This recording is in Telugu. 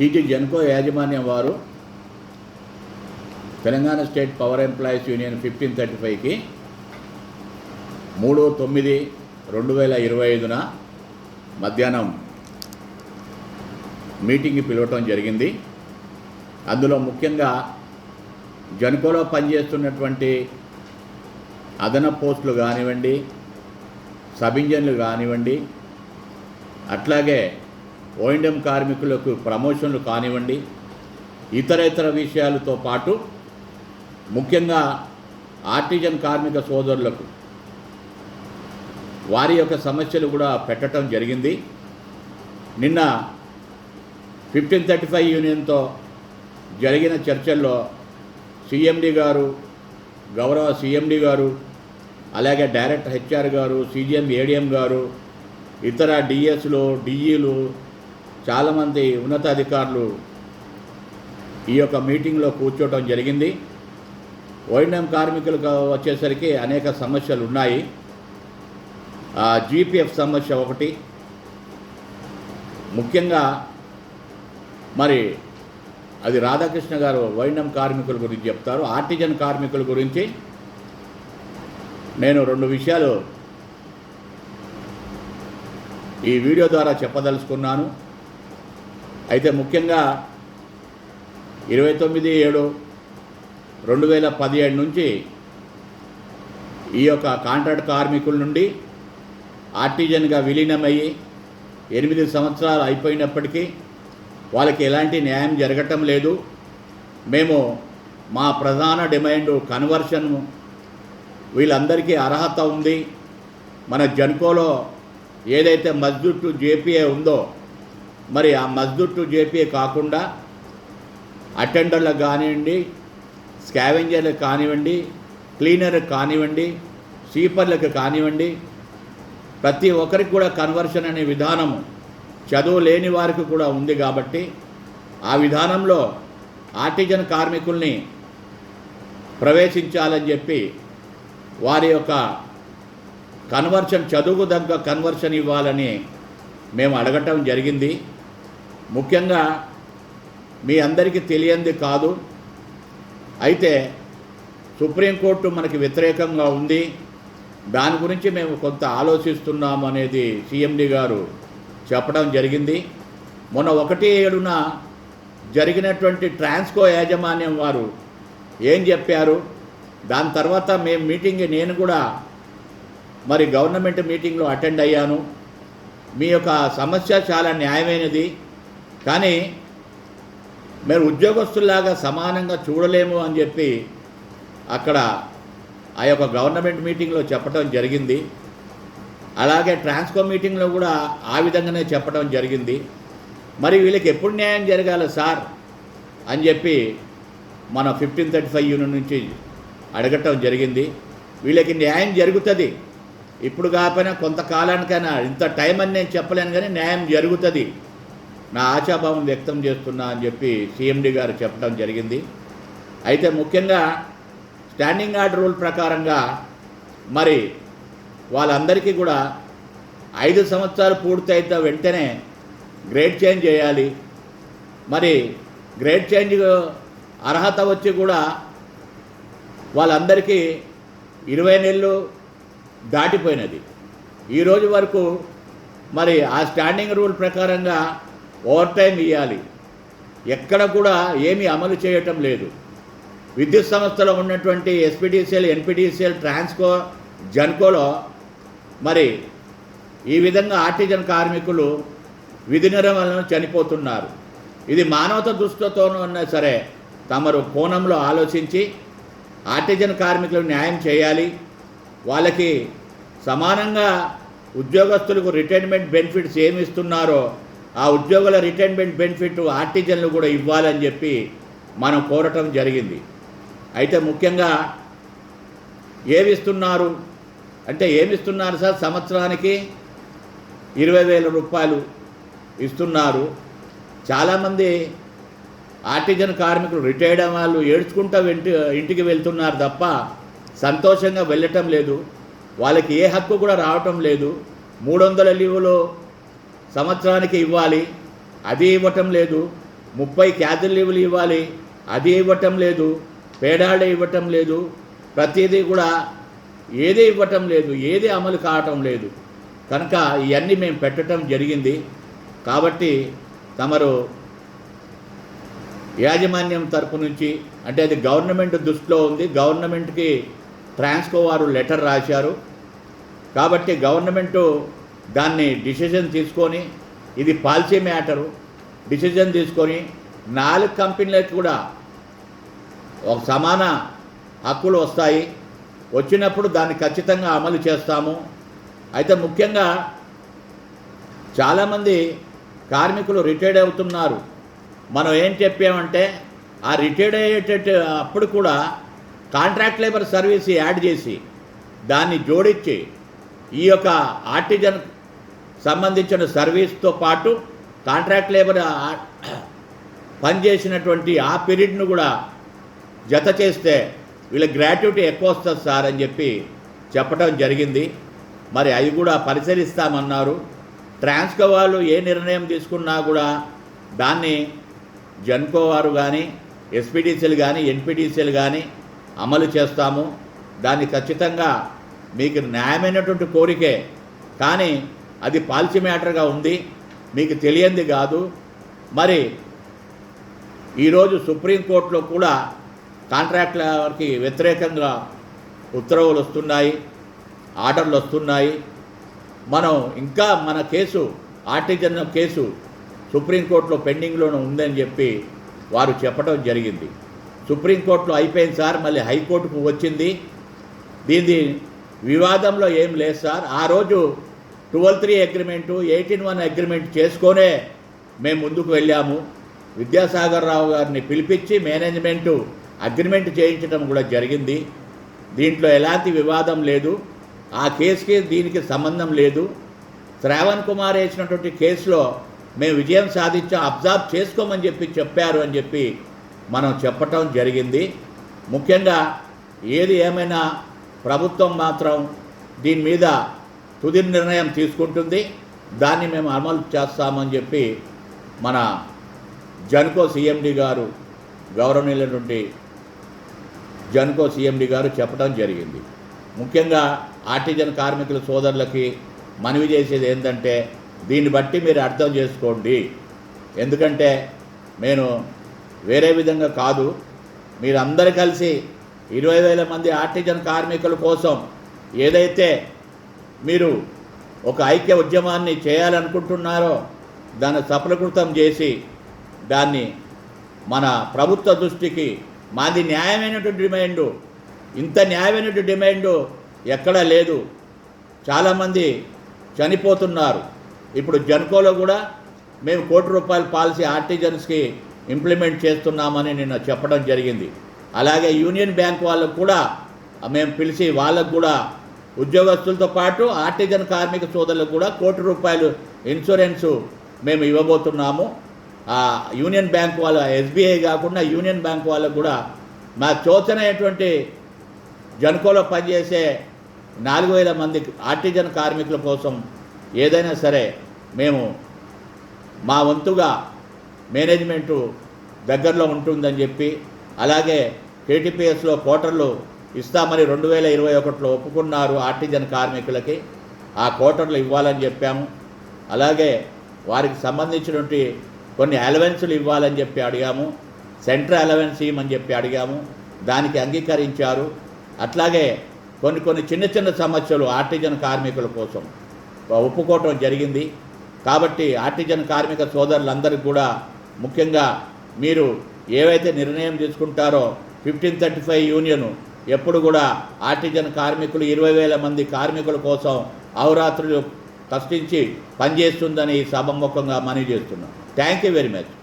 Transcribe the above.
టీటీ జెన్కో యాజమాన్యం వారు Telangana state power employees union fifteen thirty ఫైవ్కి మూడు తొమ్మిది రెండు వేల ఇరవై ఐదున మధ్యాహ్నం మీటింగ్కి పిలవటం జరిగింది. అందులో ముఖ్యంగా జనుకోలో పనిచేస్తున్నటువంటి అదన పోస్టులు కానివ్వండి సబ్ ఇంజన్లు కానివ్వండి అట్లాగే ఓఎండ్ఎం కార్మికులకు ప్రమోషన్లు కానివ్వండి ఇతర ఇతర విషయాలతో పాటు ముఖ్యంగా ఆర్టిజన్ కార్మిక సోదరులకు వారి యొక్క సమస్యలు కూడా పెట్టడం జరిగింది. నిన్న ఫిఫ్టీన్ థర్టీ ఫైవ్ యూనియన్తో జరిగిన చర్చల్లో సిఎండి గారు గౌరవ సిఎండి గారు అలాగే డైరెక్టర్ హెచ్ఆర్ గారు సీజీఎం ఏడిఎం గారు ఇతర డిఎస్లు డిఈలు చాలామంది ఉన్నతాధికారులు ఈ యొక్క మీటింగ్లో కూర్చోవడం జరిగింది. ఓఎన్ఎం కార్మికులకు వచ్చేసరికి అనేక సమస్యలు ఉన్నాయి. జీపీఎఫ్ సమస్య ఒకటి. ముఖ్యంగా మరి అది రాధాకృష్ణ గారు వైండం కార్మికుల గురించి చెప్తారు. ఆర్టిజన్ కార్మికుల గురించి నేను రెండు విషయాలు ఈ వీడియో ద్వారా చెప్పదలుచుకున్నాను. అయితే ముఖ్యంగా ఇరవై తొమ్మిది ఏడు రెండు వేల పదిహేడు నుంచి ఈ యొక్క కాంట్రాక్ట్ కార్మికుల నుండి ఆర్టిజన్గా విలీనమయ్యి ఎనిమిది సంవత్సరాలు అయిపోయినప్పటికీ వాళ్ళకి ఎలాంటి న్యాయం జరగటం లేదు. మేము మా ప్రధాన డిమాండ్ కన్వర్షన్ వీళ్ళందరికీ అర్హత ఉంది. మన జన్కోలో ఏదైతే మద్దుట్టు టు జేపీఏ ఉందో మరి ఆ మజ్దూర్ టు జేపీఏ కాకుండా అటెండర్లకు కానివ్వండి స్కావెంజర్లకు కానివ్వండి క్లీనర్లకు కానివ్వండి స్వీపర్లకు కానివ్వండి ప్రతి ఒక్కరికి కూడా కన్వర్షన్ అనే విధానం చదువు లేని వారికి కూడా ఉంది కాబట్టి ఆ విధానంలో ఆర్టిజన్ కార్మికుల్ని ప్రవేశించాలని చెప్పి వారి యొక్క కన్వర్షన్ చదువుకు తగ్గ కన్వర్షన్ ఇవ్వాలని మేము అడగటం జరిగింది. ముఖ్యంగా మీ అందరికీ తెలియంది కాదు. అయితే సుప్రీంకోర్టు మనకి వ్యతిరేకంగా ఉంది. దాని గురించి మేము కొంత ఆలోచిస్తున్నాము అనేది సిఎండి గారు చెప్పడం జరిగింది. మొన్న ఒకటి ఏడున జరిగినటువంటి ట్రాన్స్కో యాజమాన్యం వారు ఏం చెప్పారు? దాని తర్వాత మేము మీటింగ్ నేను కూడా మరి గవర్నమెంట్ మీటింగ్లో అటెండ్ అయ్యాను. మీ యొక్క సమస్య చాలా న్యాయమైనది. కానీ మీరు ఉద్యోగస్తుల్లాగా సమానంగా చూడలేము అని చెప్పి అక్కడ ఆ యొక్క గవర్నమెంట్ మీటింగ్లో చెప్పడం జరిగింది. అలాగే ట్రాన్స్కో మీటింగ్లో కూడా ఆ విధంగానే చెప్పడం జరిగింది. మరి వీళ్ళకి ఎప్పుడు న్యాయం జరగాలి సార్ అని చెప్పి మన ఫిఫ్టీన్ థర్టీ ఫైవ్ యూనిట్ నుంచి అడగటం జరిగింది. వీళ్ళకి న్యాయం జరుగుతుంది. ఇప్పుడు కాకపోయినా కొంతకాలానికైనా ఇంత టైం అని నేను చెప్పలేను కానీ న్యాయం జరుగుతుంది. నా ఆశాభావం వ్యక్తం చేస్తున్నా అని చెప్పి సిఎండి గారు చెప్పడం జరిగింది. అయితే ముఖ్యంగా స్టాండింగ్ ఆర్డర్ రూల్ ప్రకారంగా మరి వాళ్ళందరికీ కూడా ఐదు సంవత్సరాలు పూర్తయితే వెంటనే గ్రేడ్ చేంజ్ చేయాలి. మరి గ్రేడ్ చేంజ్ అర్హత వచ్చి కూడా వాళ్ళందరికీ ఇరవై నెలలు దాటిపోయినది. ఈ రోజు వరకు మరి ఆ స్టాండింగ్ రూల్ ప్రకారంగా ఓవర్ టైం ఇవ్వాలి ఎక్కడ కూడా ఏమీ అమలు చేయటం లేదు. విద్యుత్ సంస్థలో ఉన్నటువంటి ఎస్పీడీసీఎల్ ఎన్పిడిసిఎల్ ట్రాన్స్కో జన్కోలో మరి ఈ విధంగా ఆర్టిజన్ కార్మికులు విధి నిర్వహణలో చనిపోతున్నారు. ఇది మానవత దృష్టితోనూ ఉన్నా సరే తమరు కోణంలో ఆలోచించి ఆర్టిజన్ కార్మికులకు న్యాయం చేయాలి. వాళ్ళకి సమానంగా ఉద్యోగస్తులకు రిటైర్మెంట్ బెనిఫిట్స్ ఏమి ఇస్తున్నారో ఆ ఉద్యోగుల రిటైర్మెంట్ బెనిఫిట్ ఆర్టిజన్లు కూడా ఇవ్వాలని చెప్పి మనం కోరటం జరిగింది. అయితే ముఖ్యంగా ఏమిస్తున్నారు? అంటే ఏమి ఇస్తున్నారు సార్? సంవత్సరానికి ఇరవై వేల రూపాయలు ఇస్తున్నారు. చాలామంది ఆర్టిజన్ కార్మికులు రిటైర్డ్ వాళ్ళు ఏడ్చుకుంటూ ఇంటి ఇంటికి వెళ్తున్నారు తప్ప సంతోషంగా వెళ్ళటం లేదు. వాళ్ళకి ఏ హక్కు కూడా రావటం లేదు. మూడు వందల లీవులో సంవత్సరానికి ఇవ్వాలి అది ఇవ్వటం లేదు. ముప్పై క్యాజువల్ లీవులు ఇవ్వాలి అది ఇవ్వటం లేదు. పేడాడ ఇవ్వటం లేదు. ప్రతిదీ కూడా ఏది ఇవ్వటం లేదు ఏది అమలు కావటం లేదు. కనుక ఇవన్నీ మేము పెట్టడం జరిగింది. కాబట్టి తమరు యాజమాన్యం తరపు నుంచి అంటే అది గవర్నమెంట్ దృష్టిలో ఉంది. గవర్నమెంట్కి ట్రాన్స్కో వారు లెటర్ రాశారు. కాబట్టి గవర్నమెంటు దాన్ని డిసిజన్ తీసుకొని ఇది పాలసీ మ్యాటరు డిసిజన్ తీసుకొని నాలుగు కంపెనీలకు కూడా ఒక సమాన హక్కులు వస్తాయి. వచ్చినప్పుడు దాన్ని ఖచ్చితంగా అమలు చేస్తాము. అయితే ముఖ్యంగా చాలామంది కార్మికులు రిటైర్డ్ అవుతున్నారు. మనం ఏం చెప్పామంటే ఆ రిటైర్డ్ అయ్యేటట్టు అప్పుడు కూడా కాంట్రాక్ట్ లేబర్ సర్వీస్ యాడ్ చేసి దాన్ని జోడించి ఈ యొక్క ఆర్టిజన్ సంబంధించిన సర్వీస్తో పాటు కాంట్రాక్ట్ లేబర్ పనిచేసినటువంటి ఆ పీరియడ్ను కూడా జత చేస్తే వీళ్ళ గ్రాట్యుటీ ఎక్కువ వస్తుంది సార్ అని చెప్పి చెప్పడం జరిగింది. మరి అవి కూడా పరిశీలిస్తామన్నారు. ట్రాన్స్కో వాళ్ళు ఏ నిర్ణయం తీసుకున్నా కూడా దాన్ని జన్కో వారు కానీ ఎస్పీటీసీలు కానీ ఎన్పీటీసీలు కానీ అమలు చేస్తాము. దాన్ని ఖచ్చితంగా మీకు న్యాయమైనటువంటి కోరికే. కానీ అది పాలసీ మ్యాటర్గా ఉంది. మీకు తెలియంది కాదు. మరి ఈరోజు సుప్రీంకోర్టులో కూడా కాంట్రాక్ట్లకి వ్యతిరేకంగా ఉత్తర్వులు వస్తున్నాయి ఆర్డర్లు వస్తున్నాయి. మనం ఇంకా మన కేసు ఆర్టిజన్ కేసు సుప్రీంకోర్టులో పెండింగ్లోనే ఉందని చెప్పి వారు చెప్పడం జరిగింది. సుప్రీంకోర్టులో అయిపోయింది సార్ మళ్ళీ హైకోర్టుకు వచ్చింది. దీని వివాదంలో ఏం లేదు సార్. ఆ రోజు twelve three agreement eighteen one agreement చేసుకొనే మేము ముందుకు వెళ్ళాము. విద్యాసాగర్ రావు గారిని పిలిపించి మేనేజ్మెంటు అగ్రిమెంట్ చేయించడం కూడా జరిగింది. దీంట్లో ఎలాంటి వివాదం లేదు. ఆ కేసుకి దీనికి సంబంధం లేదు. శ్రావణ్ కుమార్ వేసినటువంటి కేసులో మేము విజయం సాధించాం అబ్జర్వ్ చేసుకోమని చెప్పి చెప్పారు అని చెప్పి మనం చెప్పటం జరిగింది. ముఖ్యంగా ఏది ఏమైనా ప్రభుత్వం మాత్రం దీని మీద తుది నిర్ణయం తీసుకుంటుంది. దాన్ని మేము అమలు చేస్తామని చెప్పి మన జన్కో సీఎండి గారు గౌరవనీయులైనటువంటి జన్కో సీఎండి గారు చెప్పడం జరిగింది. ముఖ్యంగా ఆర్టిజన్ కార్మికుల సోదరులకి మనవి చేసేది ఏంటంటే దీన్ని బట్టి మీరు అర్థం చేసుకోండి. ఎందుకంటే నేను వేరే విధంగా కాదు మీరందరూ కలిసి ఇరవై వేల మంది ఆర్టిజన్ కార్మికుల కోసం ఏదైతే మీరు ఒక ఐక్య ఉద్యమాన్ని చేయాలనుకుంటున్నారో దాన్ని సఫలీకృతం చేసి దాన్ని మన ప్రభుత్వ దృష్టికి మాది న్యాయమైనటువంటి డిమాండు ఇంత న్యాయమైనటువంటి డిమాండు ఎక్కడా లేదు. చాలామంది చనిపోతున్నారు. ఇప్పుడు జన్కోలో కూడా మేము కోటి రూపాయల పాలసీ ఆర్టిజన్స్కి ఇంప్లిమెంట్ చేస్తున్నామని నిన్న చెప్పడం జరిగింది. అలాగే యూనియన్ బ్యాంక్ వాళ్ళకు కూడా మేము పిలిచి వాళ్ళకు కూడా ఉద్యోగస్తులతో పాటు ఆర్టిజన్ కార్మిక సోదరులకు కూడా కోటి రూపాయలు ఇన్సూరెన్సు మేము ఇవ్వబోతున్నాము. ఆ యూనియన్ బ్యాంక్ వాళ్ళ ఎస్బీఐ కాకుండా యూనియన్ బ్యాంక్ వాళ్ళకు కూడా మా చోచనైనటువంటి జన్కోలో పనిచేసే నాలుగు వేల మంది ఆర్టిజన్ కార్మికుల కోసం ఏదైనా సరే మేము మా వంతుగా మేనేజ్మెంటు దగ్గరలో ఉంటుందని చెప్పి అలాగే కేటీపీఎస్లో కోటర్లు ఇస్తామని రెండు వేల ఇరవై ఒకటిలో ఒప్పుకున్నారు ఆర్టిజన్ కార్మికులకి. ఆ కోటర్లు ఇవ్వాలని చెప్పాము. అలాగే వారికి సంబంధించినటువంటి కొన్ని అలవెన్సులు ఇవ్వాలని చెప్పి అడిగాము. సెంట్రల్ అలవెన్స్ ఇవ్వమని చెప్పి అడిగాము. దానికి అంగీకరించారు. అట్లాగే కొన్ని కొన్ని చిన్న చిన్న సమస్యలు ఆర్టిజన్ కార్మికుల కోసం ఒప్పుకోవటం జరిగింది. కాబట్టి ఆర్టిజన్ కార్మిక సోదరులందరికీ కూడా ముఖ్యంగా మీరు ఏవైతే నిర్ణయం తీసుకుంటారో ఫిఫ్టీన్ థర్టీ ఫైవ్ యూనియన్ ఎప్పుడు కూడా ఆర్టిజన్ కార్మికులు ఇరవై వేల మంది కార్మికుల కోసం అవరాత్రులు కష్టించి పనిచేస్తుందని ఈ సభముఖంగా మనవి చేస్తున్నాం. Thank you very much